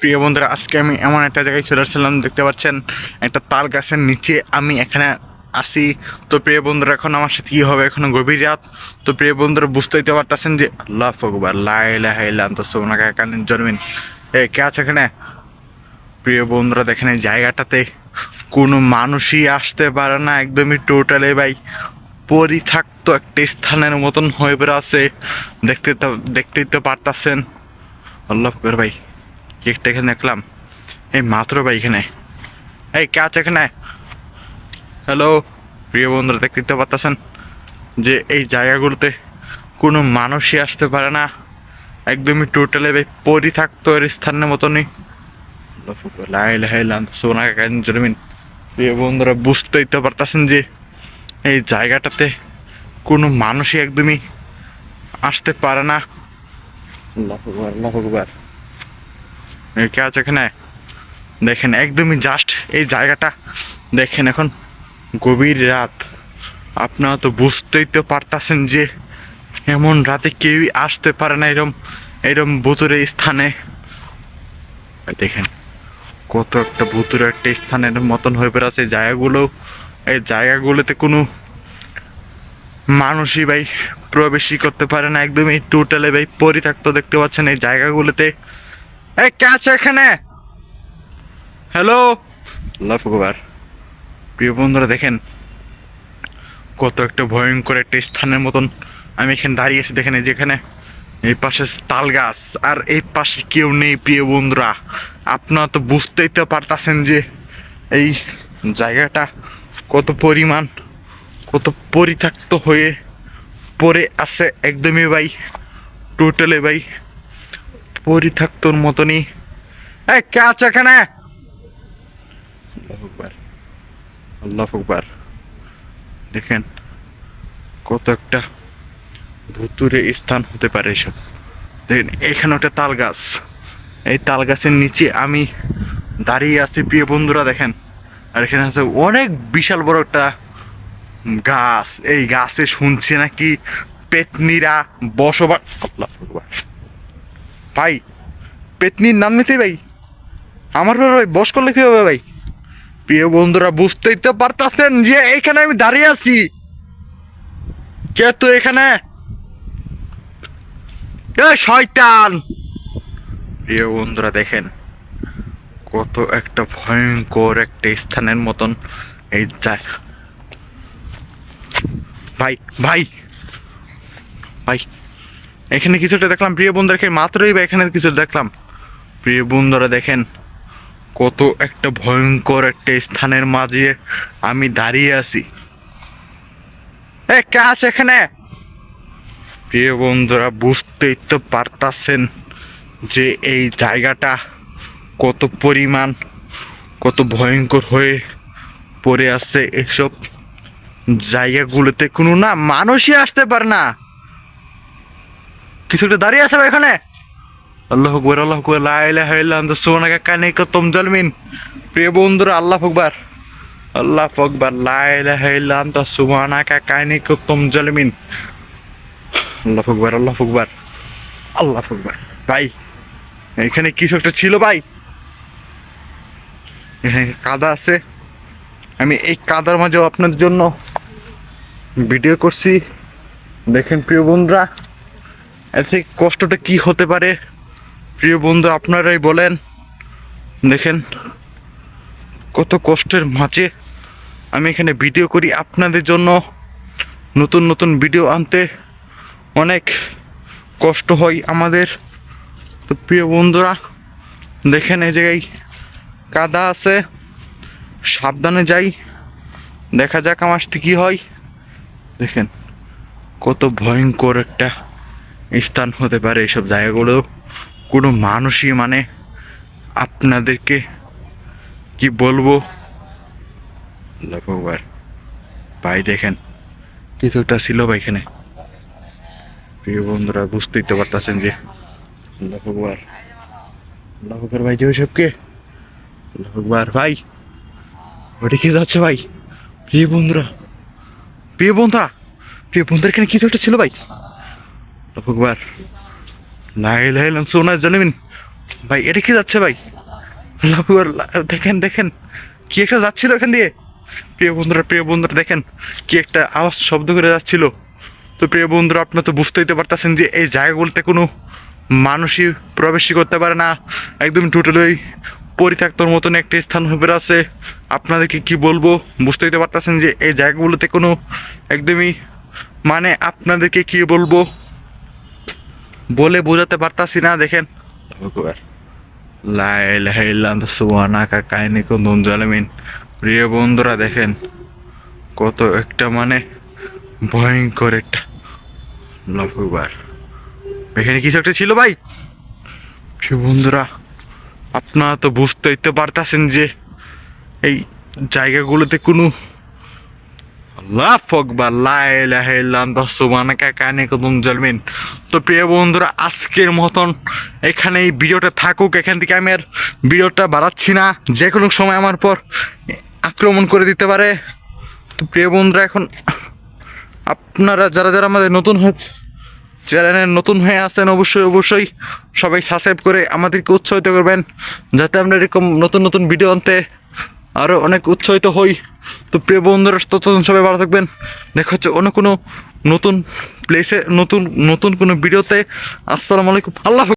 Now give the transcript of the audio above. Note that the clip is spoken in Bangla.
প্রিয় বন্ধুরা, আজকে আমি এমন একটা জায়গায় চলে আসছিলাম দেখতে পাচ্ছেন, একটা তাল গাছের নিচে আমি এখানে আসি তো প্রিয় বন্ধুরা, এখন আমার সাথে কী হবে? এখন গভীর রাত। তো প্রিয় বন্ধুরা, বুঝতেই তো পারতেছেন যে আল্লাহ ফকবার লাইলা হাইলাম তো সোনাকা কালীন জন্মিন। এ, কে আছে এখানে? প্রিয় বন্ধুরা, দেখেন এই জায়গাটাতে কোনো মানুষই আসতে পারে না, একদমই টোটালি ভাই। পরিথাক্ত একটা স্থানের মতন হয়ে পড়ে আছে। দেখতে তো দেখতেই তো পারতাছেন। আল্লাহ ফকর ভাই। কি একটা এখানে দেখলাম। এই মাত্র ভাই এখানে। এই কে আছে এখানে? হ্যালো প্রিয় বন্ধুরা দেখতে তো পারতেছেন যে এই জায়গাগুলোতে কোনো মানুষই আসতে পারে না। একদমই টোটালি ভাই পরিথাক্ত এর স্থানের মতনই। আল্লাহ ফকর, লা ইলাহা ইল্লা আনতা সুবহানাকা কাইন জরমিন প্রিয় বন্ধুরা বুঝতেই তো পারতেছেন যে এই জায়গাটাতে কোনো মানুষই একদমই আসতে পারে না। আল্লাহ আল্লাহ কে আছে এখানে? দেখেন, একদমই জাস্ট এই জায়গাটা। দেখেন এখন, গভীর রাত। আপনারা তো বুঝতেই তো পারতাছেন যে এমন রাতে কেউই আসতে পারে না এরম এরম ভুতুরে স্থানে। দেখেন, কত একটা ভুতুরে একটা স্থানের মতন হয়ে বেড়াচ্ছে। জায়গাগুলো, এই জায়গাগুলোতে কোনো মানুষই ভাই প্রবেশই করতে পারে না। একদমই টোটালে ভাই পরিত্যক্ত দেখতে পাচ্ছেন এই জায়গাগুলোতে। এই, কে আছে এখানে? হ্যালো আল্লাহ প্রিয় বন্ধুরা, দেখেন, কত একটা ভয়ঙ্কর একটা স্থানের মতন আমি এখানে দাঁড়িয়ে আছি, দেখেন যেখানে এই পাশে তাল গাছ, আর এই পাশে কেউ নেই, প্রিয় বন্ধুরা। আপনারা তো বুঝতেই তো পারতাছেন যে এই জায়গাটা কত পরিমাণ, কত পরিত্যক্ত হয়ে পড়ে আছে, একদমই ভাই টোটালে ভাই। পরিত্যক্তর মতনই। এই, কে আছে এখানে? আল্লাহ আকবার। দেখেন, কত একটা ভুতুরে স্থান হতে পারে এসব। দেখেন, এখানে একটা তাল গাছ। এই তাল গাছের নিচে আমি দাঁড়িয়ে আছি, প্রিয় বন্ধুরা, দেখেন। আর এখানে আছে অনেক বিশাল বড় একটা গাছ। এই গাছে শুনছে নাকি পেতনিরা বসবাস। ভাই, পেতনির নাম নিতে ভাই। আমার ভাই, বস করলে কি হবে ভাই? প্রিয় বন্ধুরা, বুঝতেই তো পারতাছেন যে এইখানে আমি দাঁড়িয়ে আছি। কে তো এখানে? এ শয়তান! প্রিয় বন্ধুরা, দেখেন, কত একটা ভয়ঙ্কর একটা স্থানের মতন এই যায় ভাই ভাই ভাই এখানে কিছুটা দেখলাম, প্রিয় বন্ধুরা মাত্রই বা এখানে কিছু দেখলাম। প্রিয় বন্ধুরা, দেখেন কত একটা ভয়ঙ্কর একটা স্থানের মাঝে আমি দাঁড়িয়ে আছি। এ, কে আছে এখানে? প্রিয় বন্ধুরা, বুঝতেই তো পারতাছেন যে এই জায়গাটা কত পরিমাণ, কত ভয়ঙ্কর হয়ে পড়ে আছে এসব জায়গাগুলোতে। কোনো না, মানুষই আসতে পারে না। কিছু একটা দাঁড়িয়ে আছে ভাই এখানে? আল্লাহ আকবর আল্লাহ আকবর, লা ইলাহা ইল্লা আনতা সুবহানাকা কানি কতম জালমিন। প্রিয় বন্ধুরা, আল্লাহ আকবার আল্লাহ আকবার, লা ইলাহা ইল্লা আনতা সুবহানাকা কানি কতম জালমিন। আল্লাহ আকবার আল্লাহ আকবার আল্লাহ আকবার। ভাই, এখানে কিছু একটা ছিল ভাই। এখানে কাদা আছে। আমি এই কাদার মাঝেও আপনাদের জন্য ভিডিও করছি। দেখেন প্রিয় বন্ধুরা এতে কষ্টটা কি হতে পারে? প্রিয় বন্ধু, আপনারাই বলেন। দেখেন, কত কষ্টের মাঝে আমি এখানে ভিডিও করি আপনাদের জন্য। নতুন নতুন ভিডিও আনতে অনেক কষ্ট হয় আমাদের। তো প্রিয় বন্ধুরা, দেখেন এই জায়গায় কাদা আছে। সাবধানে যাই, দেখা যাক আমার কী হয়। দেখেন, কত ভয়ঙ্কর একটা স্থান হতে পারে এইসব জায়গাগুলো। কোনো মানুষই মানে আপনাদেরকে কি বলব? আকবার। ভাই দেখেন কিছু একটা ছিল ভাই এখানে। প্রিয় বন্ধুরা, বুঝতেই তো পারতেছেন যে আকবার আল্লাহ ভাই, যে ওইসবকে। আকবার ভাই ওটা কি যাচ্ছে ভাই? প্রিয় বন্ধুরা প্রিয় বন্ধুরা প্রিয় বন্ধুরা এখানে কিছু একটা ছিল ভাই। আকবার লাই লাইলাম সোনার জানবেন ভাই এটা কি যাচ্ছে ভাই? আকবার, দেখেন দেখেন কি একটা যাচ্ছিল এখান দিয়ে। প্রিয় বন্ধুরা প্রিয় বন্ধুরা দেখেন কি একটা আওয়াজ শব্দ করে যাচ্ছিল। তো প্রিয় বন্ধুরা আপনারা তো বুঝতেই তো পারতেছেন যে এই জায়গাগুলোতে কোনো মানুষই প্রবেশই করতে পারে না। একদম টোটালি পরিত্যক্তর মতন একটি স্থান হয়ে আছে আপনাদেরকে কি বলব? বুঝতেই তো পারতেছেন যে এই জায়গাগুলোতে কোনো একদমই মানে আপনাদেরকে কি বলব? বলে বোঝাতে পারতাছি না দেখেন। প্রিয় বন্ধুরা দেখেন কত একটা মানে ভয়ঙ্কর একটা লফবার এখানে কিছু একটা ছিল ভাই? প্রিয় বন্ধুরা আপনারা তো বুঝতেই তো পারতাছেন যে এই জায়গাগুলোতে কোনো আল্লাহ ফকবার সুবানাকা কানে কদম জলমিন। তো প্রিয় বন্ধুরা, আজকের মতন এখানে এই ভিডিওটা থাকুক। এখান থেকে আমি আর ভিডিওটা বাড়াচ্ছি না। যে কোনো সময় আমার পর আক্রমণ করে দিতে পারে। তো প্রিয় বন্ধুরা, এখন আপনারা যারা যারা আমাদের নতুন হয়ে চ্যানেলে নতুন হয়ে আছেন, অবশ্যই অবশ্যই সবাই সাবস্ক্রাইব করে আমাদেরকে উৎসাহিত করবেন, যাতে আমরা এরকম নতুন নতুন ভিডিও আনতে আরও অনেক উৎসাহিত হই। তো প্রিয় বন্ধুরা ততক্ষণ সবাই ভালো থাকবেন। দেখা হচ্ছে অন্য কোনো নতুন প্লেসে নতুন নতুন কোনো ভিডিওতে আসসালামু আলাইকুম। আল্লাহ।